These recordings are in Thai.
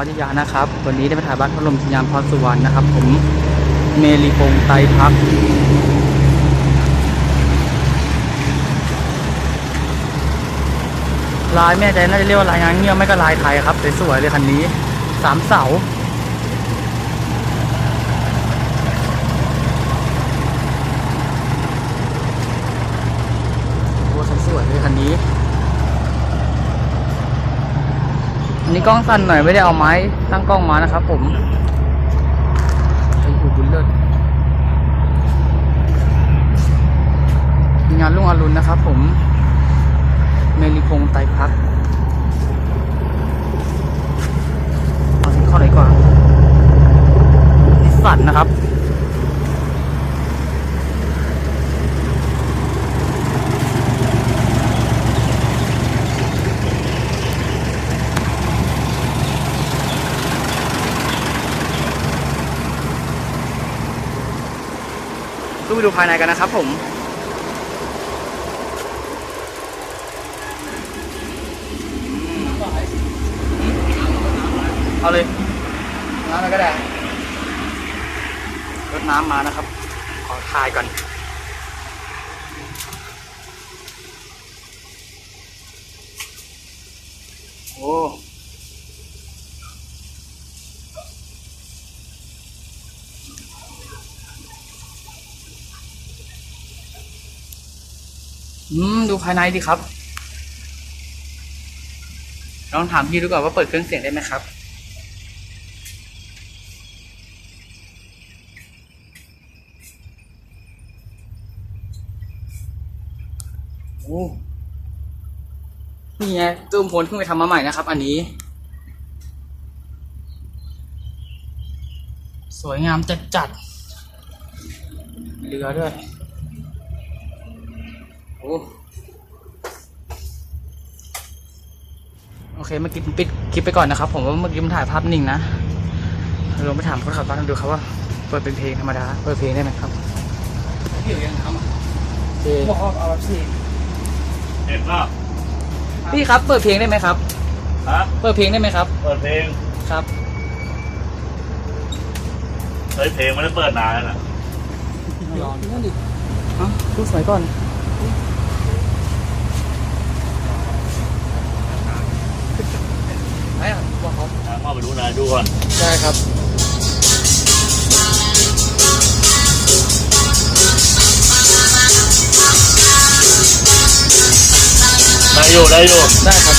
มัธยานะครับ วันนี้ได้มาถ่ายบ้านพัดลมสยามพรสุวรรณนะครับ ผมเมลีพงไตรพัก ลายแม่ใจน่าจะเรียกว่าลายงานเงี้ยวไม่ก็ลายไทยครับสวยๆเลยคันนี้สามเสา โอ้สวยๆเลยคันนี้ อั นนี้กล้องสั้นหน่อยไม่ได้เอาไม้ตั้งกล้องมานะครับผมไอ้หูบุญเลิศงานลุงอรุณนะครับผมเมลิพงไตพักเอาถึงข้อไหนก่อนนิสสันนะครับ ไปดูภายในกันนะครับผมเอาเลยน้ำก็ได้รดน้ำมานะครับ ขอทายก่อนโอ้ อืม ดูภายในดิครับ ลองถามพี่ดูก่อนว่าเปิดเครื่องเสียงได้ไหมครับโอ้นี่ไงตู้มพลเพิ่งไปทำมาใหม่นะครับ อันนี้ สวยงามจัดจัดเรือด้วย โอ้โอเคเมื่อกี้ผมปิดคลิปไปก่อนนะครับ ผมว่าเมื่อกี้มันถ่ายภาพนิ่งนะลองไปถามคนขับบ้านดูครับว่าเปิดเป็นเพลงธรรมดาเปิดเพลงได้ไหมครับพี่ยังทำอะบอกเอาสิเห็นป่ะพี่ครับ เปิดเพลงได้ไหมครับ ครับ เปิดเพลงได้ไหมครับ เปิดเพลงครับเฮ้ยเพลงไม่ได้เปิดนานแล้วนะรอนั่นดิฮะดูสมัยก่อน ไอ้อะบอกเขาอะเข้าไปดูนายดูก่อนได้ครับได้อยู่ได้อยู่ได้ครับ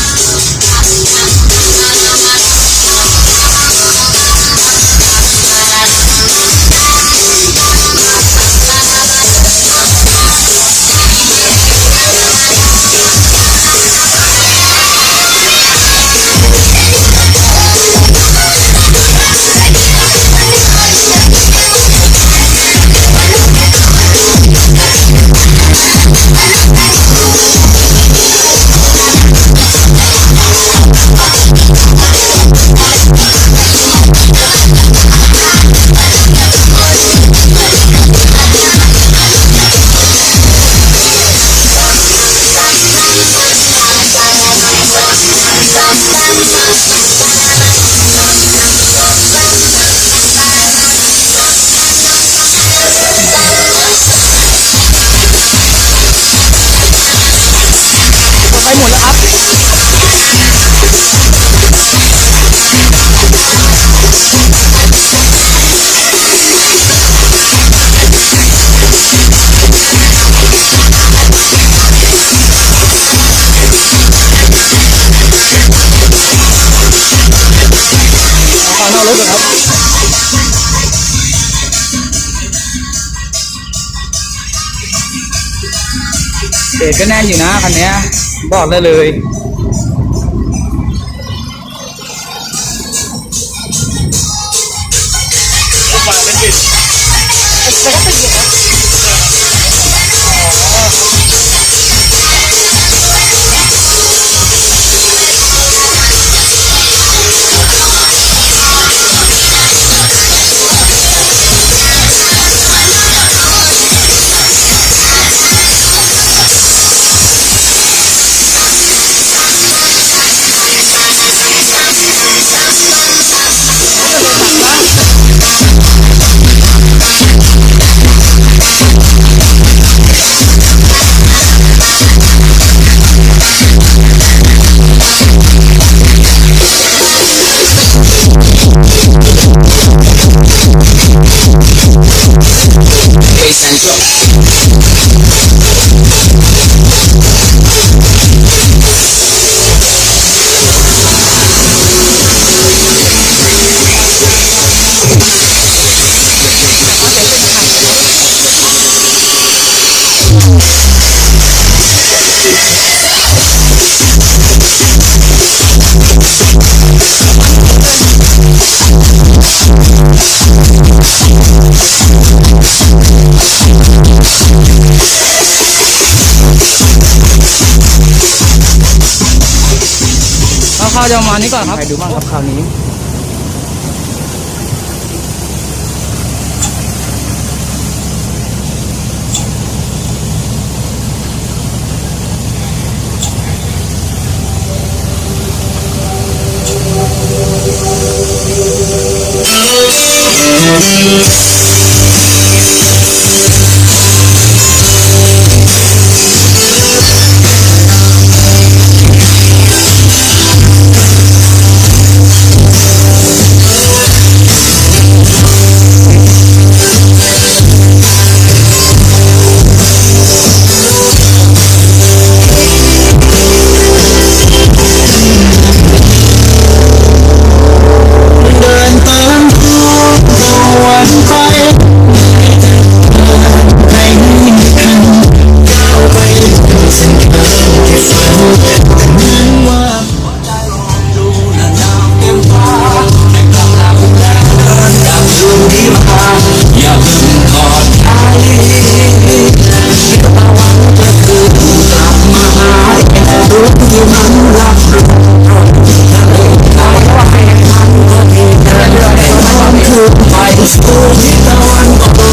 เบรกก็แน่นอยู่นะคันนี้บอกได้เลยทุกวั ข้าจะมาณนี้ก่อนครับ ใครดูบ้างครับคราวนี้ I school, now I'm cold